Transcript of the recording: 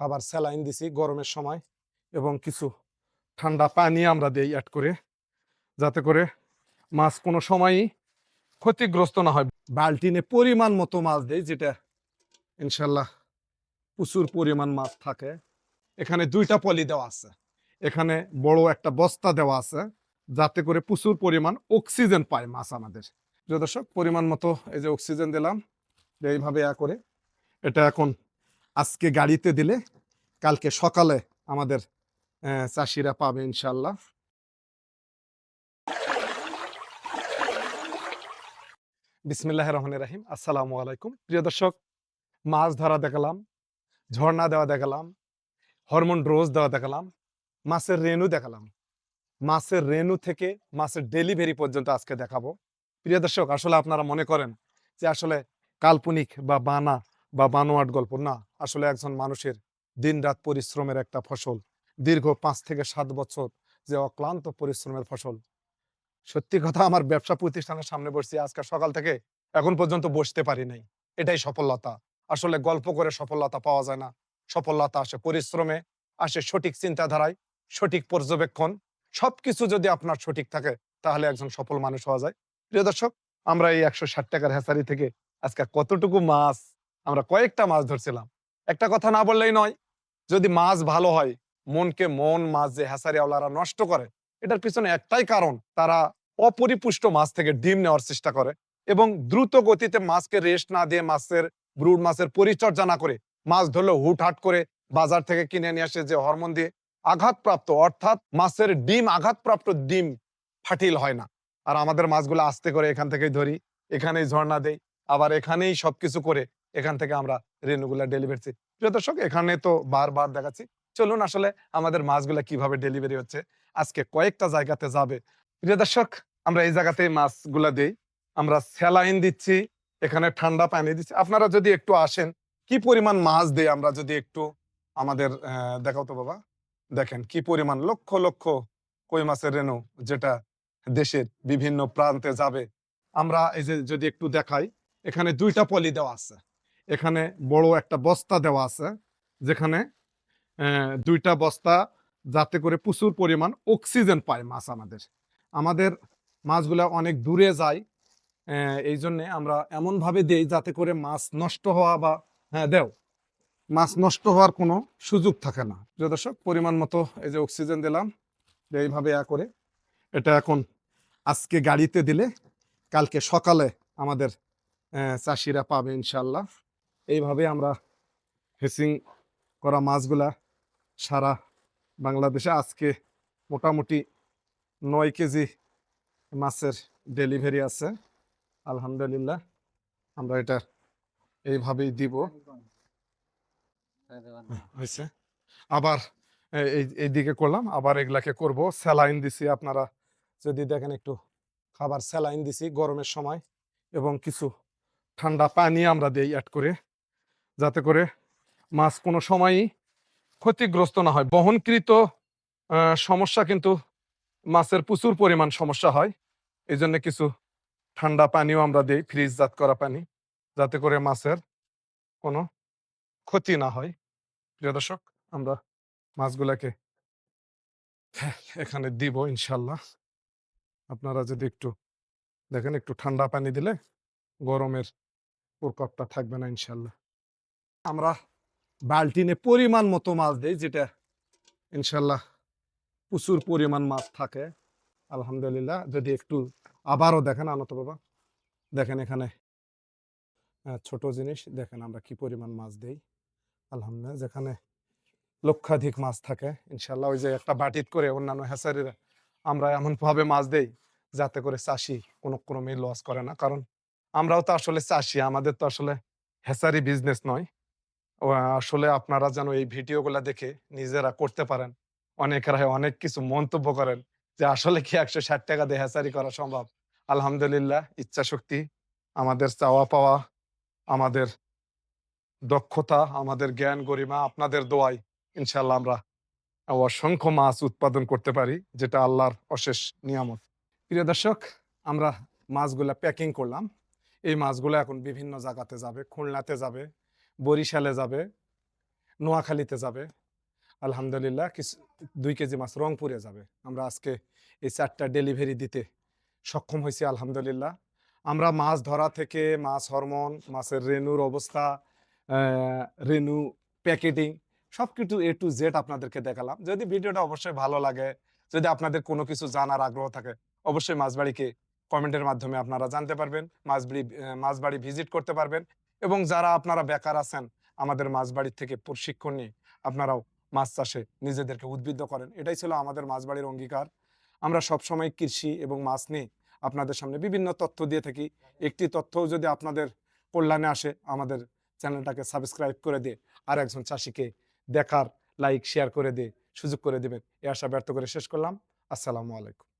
খাবার স্যালাইন দিছি গরমের সময় এবং কিছু ঠান্ডা পানি আমরা দিই অ্যাড করে, যাতে করে মাছ কোনো সময়ই ক্ষতিগ্রস্ত না হয়। বাল্টিনে পরিমাণ মতো মাছ দেই যেটা ইনশাল্লাহ প্রচুর পরিমাণ মাছ থাকে। এখানে দুইটা পলি দেওয়া আছে। এখানে বড় একটা বস্তা দেওয়া আছে, যাতে করে প্রচুর পরিমাণ অক্সিজেন পায় মাছ আমাদের। দর্শক, পরিমাণ মতো এই যে অক্সিজেন দিলাম, এইভাবে ইয়া করে, এটা এখন আজকে গাড়িতে দিলে কালকে সকালে আমাদের চাষিরা পাবে ইনশাল্লাহ বিসমিল্লাহ রহমান রাহিম। আসসালামু আলাইকুম। প্রিয় দর্শক, মাছ ধরা দেখালাম, ঝর্ণা দেওয়া দেখালাম, হরমোন ড্রোজ দেওয়া দেখালাম, মাছের রেনু দেখালাম। মাছের রেনু থেকে মাছের ডেলিভারি পর্যন্ত আজকে দেখাবো। প্রিয় দর্শক, আসলে আপনারা মনে করেন যে আসলে কাল্পনিক বা বানা বা বানোয়াট গল্প, না। আসলে একজন মানুষের দিনরাত পরিশ্রমের একটা ফসল, দীর্ঘ পাঁচ থেকে সাত বছর যে অক্লান্ত পরিশ্রমের ফসল। সত্যি কথা, আমার ব্যবসা প্রতিষ্ঠানের সামনে বসছি, আজকে সকাল থেকে এখন পর্যন্ত বসতে পারি নাই। এটাই সফলতা। আসলে গল্প করে সফলতা পাওয়া যায় না। সফলতা আসে পরিশ্রমে, আসে সঠিক চিন্তাধারায়, সঠিক পর্যবেক্ষণ। সবকিছু যদি আপনার সঠিক থাকে, তাহলে একজন সফল মানুষ হওয়া যায়। প্রিয় দর্শক, আমরা এই একশো ষাট টাকার হ্যাচারি থেকে আজকে কতটুকু মাছ আমরা কয়েকটা মাছ ধরছিলাম। একটা কথা না বললেই নয়, যদি মাছ ভালো হয়, মনকে মন, মাছ যে হ্যাচারি আওলারা নষ্ট করে, এটার পিছনে একটাই কারণ, তারা অপরিপুষ্ট মাছ থেকে ডিম নেওয়ার চেষ্টা করে এবং দ্রুত গতিতে মাছকে রেস্ট না দিয়ে মাছের ব্রুড মাছের পরিচর্যা না করে মাছ ধরলে হুটহাট করে বাজার থেকে কিনে নিয়ে আসে যে হরমোন দিয়ে আঘাতপ্রাপ্ত, অর্থাৎ মাছের ডিম, আঘাতপ্রাপ্ত ডিম ফাটিল হয় না। আর আমাদের মাছগুলো আস্তে করে এখান থেকেই ধরি, এখানেই ঝর্ণা দেই, আবার এখানেই সবকিছু করে এখান থেকে আমরা রেনুগুলা ডেলিভারি প্রিয় দর্শক, এখানে তো বারবার দেখাচ্ছি। চলুন আসলে আমাদের মাছগুলা কীভাবে ডেলিভারি হচ্ছে, আজকে কয়েকটা জায়গাতে যাবে। প্রিয় দর্শক, আমরা এই জায়গাতে মাছগুলা দেই। আমরা স্যালাইন দিচ্ছি, এখানে ঠান্ডা পানি দিচ্ছি। আপনারা যদি একটু আসেন, কি পরিমাণ মাছ দেই আমরা যদি একটু আমাদের দেখাও তো বাবা। দেখেন, কি পরিমাণ লক্ষ লক্ষ কই মাছের রেনু যেটা দেশের বিভিন্ন প্রান্তে যাবে। আমরা এই যে যদি একটু দেখাই, এখানে দুইটা পলি দেওয়া আছে। এখানে বড় একটা বস্তা দেওয়া আছে, যেখানে দুইটা বস্তা যাতে করে প্রচুর পরিমাণ অক্সিজেন পায় মাছ আমাদের। আমাদের মাছগুলা অনেক দূরে যায় এই জন্যে আমরা এমনভাবে দেই যাতে করে মাছ নষ্ট হওয়া বা হ্যাঁ দেও। মাছ নষ্ট হওয়ার কোনো সুযোগ থাকে না। প্রিয় দর্শক, পরিমাণ মতো এই যে অক্সিজেন দিলাম এইভাবে ইয়া করে, এটা এখন আজকে গাড়িতে দিলে, কালকে সকালে আমাদের চাষিরা পাবে ইনশাল্লাহ এইভাবে আমরা ফেসিং করা মাছগুলা সারা বাংলাদেশে আজকে মোটামুটি নয় কেজি মাছের ডেলিভারি আছে। আলহামদুলিল্লাহ, আমরা এটা এইভাবেই দিব। হয়েছে। আবার এই, এইদিকে করলাম, আবার এগুলাকে করব। স্যালাইন দিছি আপনারা যদি দেখেন একটু খাবার স্যালাইন দিছি গরমের সময় এবং কিছু ঠান্ডা পানি আমরা দেই অ্যাড করে। যাতে করে মাছ কোনো সময়ই ক্ষতিগ্রস্ত না হয়। বহনকৃত সমস্যা কিন্তু মাছের প্রচুর পরিমাণ সমস্যা হয়। এই জন্য কিছু ঠান্ডা পানিও আমরা দিই, ফ্রিজজাত করা পানি, যাতে করে মাছের কোনো ক্ষতি না হয়। প্রিয় দর্শক, আমরা মাছগুলাকে এখানে দিব ইনশাল্লাহ আপনারা যদি একটু দেখেন, একটু ঠান্ডা পানি দিলে গরমের প্রকোপটা থাকবে না ইনশাল্লাহ আমরা বাল্টিনে পরিমাণ মতো মাছ দেই, যেটা ইনশাল্লাহ প্রচুর পরিমাণ মাছ থাকে। আলহামদুলিল্লাহ। যদি একটু আবারও দেখেন, আনত বাবা, দেখেন এখানে ছোট জিনিস, দেখেন আমরা কি পরিমাণ মাছ দেই। আলহামদুলিল্লাহ, যেখানে লক্ষাধিক মাছ থাকে, ইনশাল্লাহ ওই যে একটা বাটিত করে অন্যান্য হ্যাচারিরা, আমরা এমন ভাবে মাছ দেই, যাতে করে চাষি কোনো ক্রমে লস করে না। কারণ আমরাও তো আসলে চাষি, আমাদের তো আসলে হ্যাচারি বিজনেস নয়। আসলে আপনারা যেন এই ভিডিওগুলো দেখে নিজেরা করতে পারেন। অনেকেরা অনেক কিছু মন্তব্য করেন যে, আসলে কি একশো ষাট টাকা দিয়ে হ্যাচারি করা সম্ভব? আলহামদুলিল্লাহ ইচ্ছা শক্তি আমাদের চাওয়া পাওয়া, আমাদের দক্ষতা, আমাদের জ্ঞান, গরিমা, আপনাদের দোয়াই ইনশাল্লাহ আমরা অসংখ্য মাছ উৎপাদন করতে পারি, যেটা আল্লাহর অশেষ নিয়ামত। প্রিয় দর্শক, আমরা মাছগুলা প্যাকিং করলাম। এই মাছগুলো এখন বিভিন্ন জায়গাতে যাবে, খুলনাতে যাবে বরিশালে যাবে, নোয়াখালীতে যাবে। আলহামদুলিল্লাহ কিছু দুই কেজি মাছ রংপুরে যাবে। আমরা আজকে এই চারটা ডেলিভারি দিতে সক্ষম হয়েছি, আলহামদুলিল্লাহ। আমরা মাছ ধরা থেকে মাছ হরমোন, মাছের রেনুর অবস্থা রেনু প্যাকেটিং সব কিছু এ টু জেড আপনাদেরকে দেখালাম। যদি ভিডিওটা অবশ্যই ভালো লাগে, যদি আপনাদের কোনো কিছু জানার আগ্রহ থাকে, অবশ্যই মাছবাড়িকে কমেন্টের মাধ্যমে আপনারা জানতে পারবেন মাছবাড়ি মাছবাড়ি ভিজিট করতে পারবেন। এবং যারা আপনারা বেকার আছেন, আমাদের মাছবাড়ির থেকে প্রশিক্ষণ নিয়ে আপনারাও মাছ চাষে নিজেদেরকে উদ্বুদ্ধ করেন। এটাই ছিল আমাদের মাছবাড়ির অঙ্গীকার। আমরা সবসময় কৃষি এবং মাছ নিয়ে আপনাদের সামনে বিভিন্ন তথ্য দিয়ে থাকি। একটি তথ্যও যদি আপনাদের কল্যাণে আসে, আমাদের চ্যানেলটাকে সাবস্ক্রাইব করে দিয়ে আর একজন চাষিকে দেখার, লাইক, শেয়ার করে দিয়ে সুযোগ করে দেবেন। এ আশা ব্যর্থ করে শেষ করলাম। আসসালামু আলাইকুম।